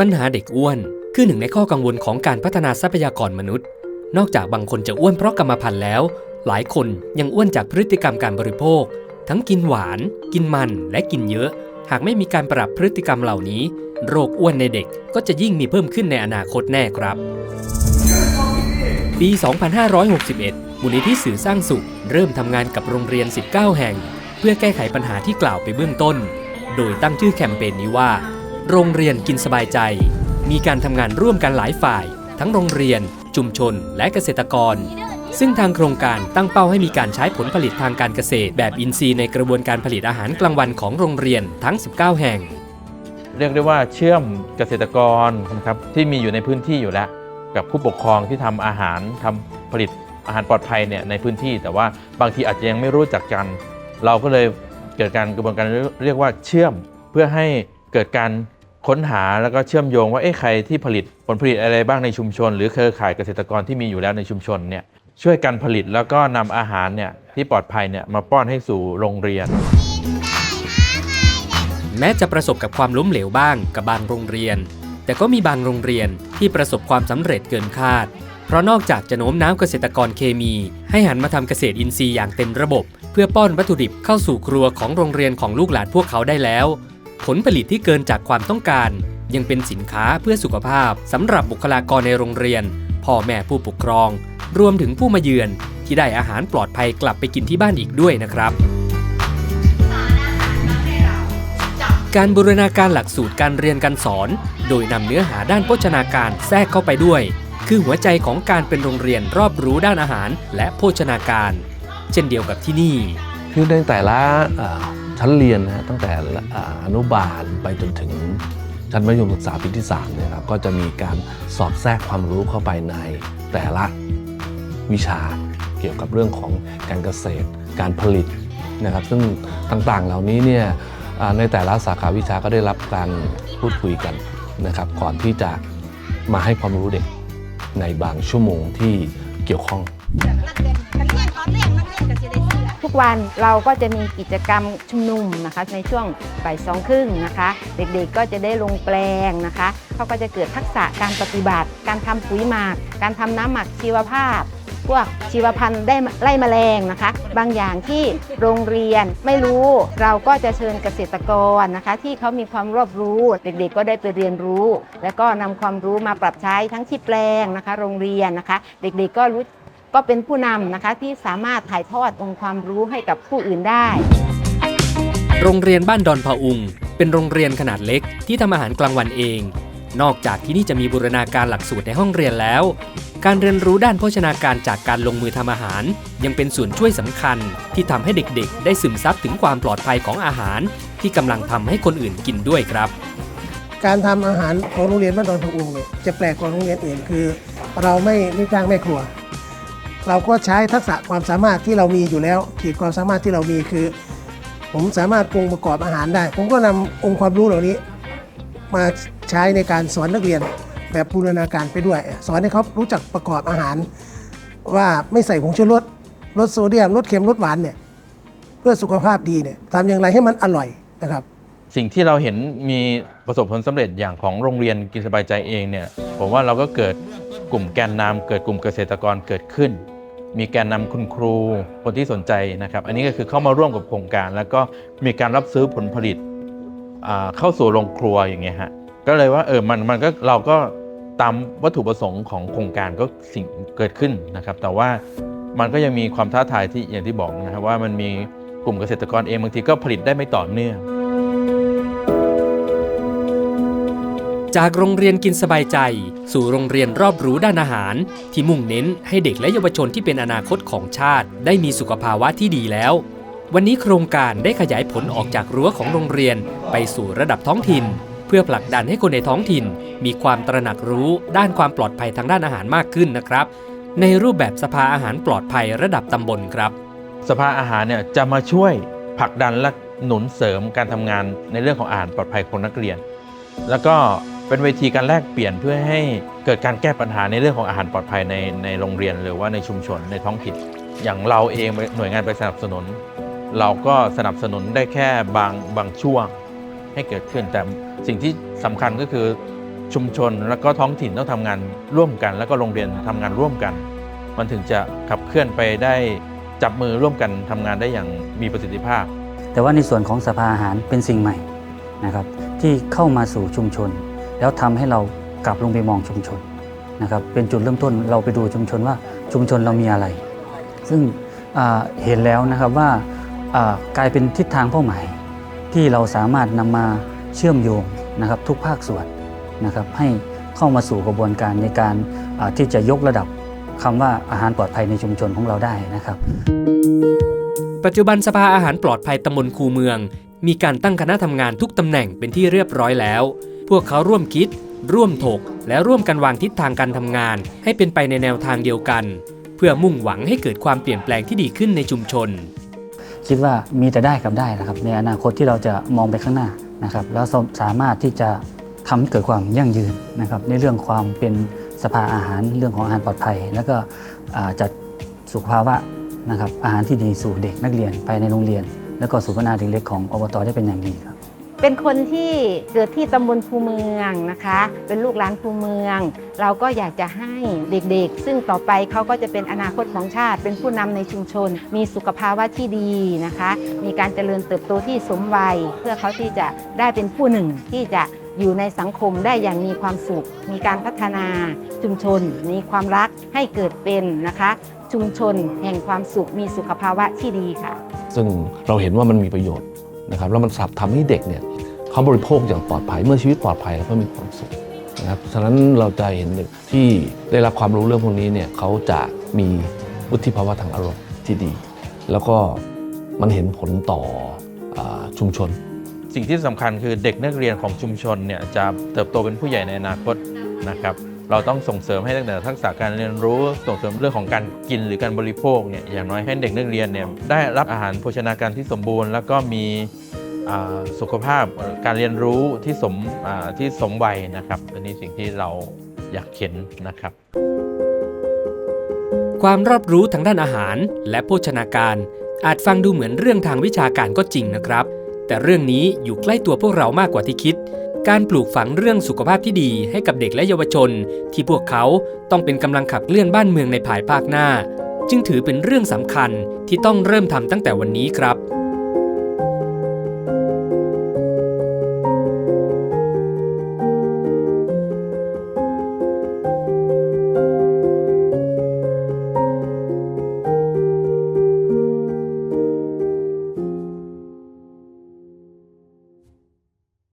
ปัญหาเด็กอ้วน คือหนึ่งในข้อกังวลของการพัฒนาทรัพยากรมนุษย์ นอกจากบางคนจะอ้วนเพราะกรรมพันธุ์แล้ว หลายคนยังอ้วนจากพฤติกรรมการบริโภค ทั้งกินหวาน กินมันและกินเยอะ หากไม่มีการปรับพฤติกรรมเหล่านี้ โรคอ้วนในเด็กก็จะยิ่งมีเพิ่มขึ้นในอนาคตแน่ครับ ปี 2561 มูลนิธิสื่อสร้างสุข เริ่มทำงานกับโรงเรียน 19 แห่ง เพื่อแก้ไขปัญหาที่กล่าวไปเบื้องต้น โดยตั้งชื่อแคมเปญนี้ว่า โรงเรียนกินสบายใจ มีการทำงานร่วมกันหลายฝ่าย ทั้งโรงเรียน ชุมชน และเกษตรกร ซึ่งทางโครงการตั้งเป้าให้มีการใช้ผลผลิตทางการเกษตร แบบอินทรีย์ในกระบวนการผลิตอาหารกลางวันของโรงเรียนทั้ง 19 แห่ง เรียกได้ว่าเชื่อมเกษตรกรนะครับที่มีอยู่ในพื้นที่อยู่แล้ว กับผู้ปกครองที่ทำอาหารทำผลิตอาหารปลอดภัยเนี่ยในพื้นที่ แต่ว่าบางทีอาจจะยังไม่รู้จักกัน เราก็เลยเกิดการกระบวนการเรียกว่าเชื่อมเพื่อให้เกิดการ ค้นหาแล้วก็เชื่อมโยงว่าเอ๊ะใครที่ผลิตผลผลิตอะไรบ้างในชุมชน หรือเครือข่ายเกษตรกรที่มีอยู่แล้วในชุมชนเนี่ยช่วยกันผลิตแล้วก็นำอาหารเนี่ยที่ปลอดภัยเนี่ยมาป้อนให้สู่โรงเรียน แม้จะประสบกับความล้มเหลวบ้างกับบางโรงเรียน แต่ก็มีบางโรงเรียนที่ประสบความสำเร็จเกินคาด เพราะนอกจากจะโน้มน้าวเกษตรกรเคมี ให้หันมาทำเกษตรอินทรีย์อย่างเต็มระบบ เพื่อป้อนวัตถุดิบเข้าสู่ครัวของโรงเรียนของลูกหลานพวกเขาได้แล้ว ผลผลิตที่เกินจากความต้องการ ยังเป็นสินค้าเพื่อสุขภาพสำหรับบุคลากรในโรงเรียน พ่อแม่ผู้ปกครอง รวมถึงผู้มาเยือนที่ได้อาหารปลอดภัยกลับไปกินที่บ้านอีกด้วยนะครับการบูรณาการหลักสูตรการเรียนการสอน โดยนำเนื้อหาด้านโภชนาการแทรกเข้าไปด้วย คือหัวใจของการเป็นโรงเรียนรอบรู้ด้านอาหารและโภชนาการ เช่นเดียวกับที่นี่ คือในแต่ละ ชั้นเรียนนะฮะตั้งแต่อานุบาลไปจนถึงชั้นมัธยมศึกษาปีที่3เนี่ยครับก็จะมีการสอดแทรกความรู้เข้าไปในแต่ละวิชาเกี่ยวกับเรื่องของการเกษตร การผลิตนะครับ ซึ่งต่างๆเหล่านี้เนี่ยในแต่ละสาขาวิชาก็ได้รับการพูดคุยกันนะครับ ก่อนที่จะมาให้ความรู้เด็กในบางชั่วโมงที่เกี่ยวข้อง กวันเราก็จะมีกิจกรรมชุมนุมนะคะในช่วงบ่ายสองครึ่งนะคะ เด็กๆก็จะได้ลงแปลงนะคะเขาก็จะเกิดทักษะการปฏิบัติ การทำปุ๋ยหมัก การทำน้ำหมักชีวภาพ พวกชีวพันธุ์ได้ไล่แมลงนะคะ บางอย่างที่โรงเรียนไม่รู้เราก็จะเชิญเกษตรกรนะคะ ที่เขามีความรอบรู้เด็กๆ ก็ได้ไปเรียนรู้ แล้วก็นำความรู้มาปรับใช้ทั้งที่แปลงนะคะ โรงเรียนนะคะ เด็กๆก็รู้ ก็เป็นผู้นำนะคะที่สามารถถ่ายทอดองค์ความรู้ให้กับผู้อื่นได้ โรงเรียนบ้านดอนพะอุง เป็นโรงเรียนขนาดเล็กที่ทำอาหารกลางวันเอง นอกจากที่นี่จะมีบูรณาการหลักสูตรในห้องเรียนแล้ว การเรียนรู้ด้านโภชนาการจากการลงมือทำอาหาร ยังเป็นส่วนช่วยสำคัญ ที่ทำให้เด็กๆ ได้ซึมซับถึงความปลอดภัยของอาหาร ที่กำลังทำให้คนอื่นกินด้วยครับ การทำอาหารของโรงเรียนบ้านดอนพะอุงเนี่ยจะแปลกกว่าโรงเรียนอื่นคือ เราไม่ไม่จ้างแม่ครัว เราก็ใช้ทักษะความสามารถที่เรามีอยู่แล้วขีดความสามารถที่เรามีคือ ผมสามารถปรุงประกอบอาหารได้ ผมก็นำองค์ความรู้เหล่านี้ มาใช้ในการสอนนักเรียนแบบบูรณาการไปด้วย สอนให้เขารู้จักประกอบอาหาร ว่าไม่ใส่ผงชูรสลดโซเดียมลดเค็มลดหวานเนี่ยเพื่อสุขภาพดีเนี่ยทำอย่างไรให้มันอร่อยนะครับ สิ่งที่เราเห็นมีประสบผลสำเร็จอย่างของโรงเรียนกินสบายใจเองเนี่ยผมว่าเราก็เกิดกลุ่มแกนนำเกิดกลุ่มเกษตรกรเกิดขึ้น มีแกนนำคุณครูคนที่สนใจนะครับ อันนี้ก็คือเข้ามาร่วมกับโครงการ แล้วก็มีการรับซื้อผลผลิตเข้าสู่โรงครัวอย่างเงี้ยฮะก็เลยว่าเออมันมันก็เราก็ตามวัตถุประสงค์ของโครงการก็สิ่งเกิดขึ้นนะครับ แต่ว่ามันก็ยังมีความท้าทายที่อย่างที่บอกนะครับว่ามันมีกลุ่มเกษตรกรเองบางทีก็ผลิตได้ไม่ต่อเนื่อง จากโรงเรียนกินสบายใจ สู่โรงเรียนรอบรู้ด้านอาหาร ที่มุ่งเน้นให้เด็กและเยาวชนที่เป็นอนาคตของชาติ ได้มีสุขภาวะที่ดีแล้ว วันนี้โครงการได้ขยายผลออกจากรั้วของโรงเรียน ไปสู่ระดับท้องถิ่น เพื่อผลักดันให้คนในท้องถิ่น มีความตระหนักรู้ด้านความปลอดภัยทางด้านอาหารมากขึ้นนะครับ ในรูปแบบสภาอาหารปลอดภัยระดับตำบลครับ สภาอาหารเนี่ยจะมาช่วยผลักดันและหนุนเสริมการทำงานในเรื่องของอาหารปลอดภัยของนักเรียน แล้วก็ เป็นเวทีการแลกเปลี่ยนเพื่อให้เกิดการแก้ปัญหาในเรื่องของอาหารปลอดภัยในในโรงเรียนหรือว่าในชุมชนในท้องถิ่นอย่างเราเองหน่วยงานไปสนับสนุน เราก็สนับสนุนได้แค่บางบางช่วงให้เกิดขึ้น แต่สิ่งที่สำคัญก็คือชุมชนแล้วก็ท้องถิ่นต้องทำงานร่วมกัน แล้วก็โรงเรียนทำงานร่วมกัน มันถึงจะขับเคลื่อนไปได้จับมือร่วมกันทำงานได้อย่างมีประสิทธิภาพ แต่ว่าในส่วนของสภาอาหารเป็นสิ่งใหม่นะครับที่เข้ามาสู่ชุมชน แล้วทำให้เรากลับลงไปมองชุมชนนะครับเป็นจุดเริ่มต้นเราไปดูชุมชนว่าชุมชนเรามีอะไร ซึ่งเห็นแล้วนะครับว่ากลายเป็นทิศทางเป้าหมายที่เราสามารถนำมาเชื่อมโยงนะครับทุกภาคส่วนนะครับให้เข้ามาสู่กระบวนการในการที่จะยกระดับคำว่าอาหารปลอดภัยในชุมชนของเราได้นะครับ ปัจจุบันสภาอาหารปลอดภัยตำบลคูเมือง มีการตั้งคณะทำงานทุกตำแหน่งเป็นที่เรียบร้อยแล้ว พวกเขาร่วมคิด ร่วมถก และร่วมกันวางทิศทางการทำงาน ให้เป็นไปในแนวทางเดียวกัน เพื่อมุ่งหวังให้เกิดความเปลี่ยนแปลงที่ดีขึ้นในชุมชน คิดว่ามีแต่ได้กับได้นะครับ ในอนาคตที่เราจะมองไปข้างหน้านะครับ แล้วสามารถที่จะทำให้เกิดความยั่งยืนนะครับในเรื่องความเป็นสภาอาหารเรื่องของอาหารปลอดภัย แล้วก็จัดสุขภาวะนะครับอาหารที่ดีสู่เด็กนักเรียนภายในโรงเรียน แล้วก็ศูนย์พัฒนาเด็กเล็กของอบตได้เป็นอย่างดีครับ เป็นคนที่เกิดที่ตำบลภูเมืองนะคะ เป็นลูกหลานภูเมือง เราก็อยากจะให้เด็กๆ ซึ่งต่อไปเขาก็จะเป็นอนาคตของชาติ เป็นผู้นำในชุมชน มีสุขภาวะที่ดีนะคะ มีการเจริญเติบโตที่สมวัย เพื่อเขาที่จะได้เป็นผู้หนึ่งที่จะอยู่ในสังคมได้อย่างมีความสุข มีการพัฒนาชุมชน มีความรักให้เกิดเป็นนะคะ ชุมชนแห่งความสุข มีสุขภาวะที่ดีค่ะ ซึ่งเราเห็นว่ามันมีประโยชน์ นะครับแล้วมันสับทำให้เด็กเนี่ยเขาบริโภคอย่างปลอดภัยเมื่อชีวิตปลอดภัยแล้วก็มีความสุขนะครับฉะนั้นเราจะเห็นเด็กที่ได้รับความรู้เรื่องพวกนี้เนี่ยเขาจะมีวุฒิภาวะทางอารมณ์ที่ดี แล้วก็มันเห็นผลต่ออชุมชน สิ่งที่สำคัญคือเด็กนักเรียนของชุมชนเนี่ยจะเติบโตเป็นผู้ใหญ่ในอนาคตนะครับ เราต้องส่งเสริมให้ตั้งแต่ทักษะการเรียนรู้ส่งเสริมเรื่องของการกินหรือการบริโภคเนี่ยอย่างน้อยให้เด็กนักเรียนเนี่ยได้รับอาหารโภชนาการที่สมบูรณ์ แล้วก็มีสุขภาพการเรียนรู้ที่สมที่สมวัยนะครับ อันนี้สิ่งที่เราอยากเห็นนะครับ ความรอบรู้ทางด้านอาหารและโภชนาการ อาจฟังดูเหมือนเรื่องทางวิชาการก็จริงนะครับ แต่เรื่องนี้อยู่ใกล้ตัวพวกเรามากกว่าที่คิด การปลูกฝังเรื่องสุขภาพที่ดีให้กับเด็กและเยาวชน ที่พวกเขาต้องเป็นกำลังขับเคลื่อนบ้านเมืองในภายภาคหน้า จึงถือเป็นเรื่องสำคัญที่ต้องเริ่มทำตั้งแต่วันนี้ครับ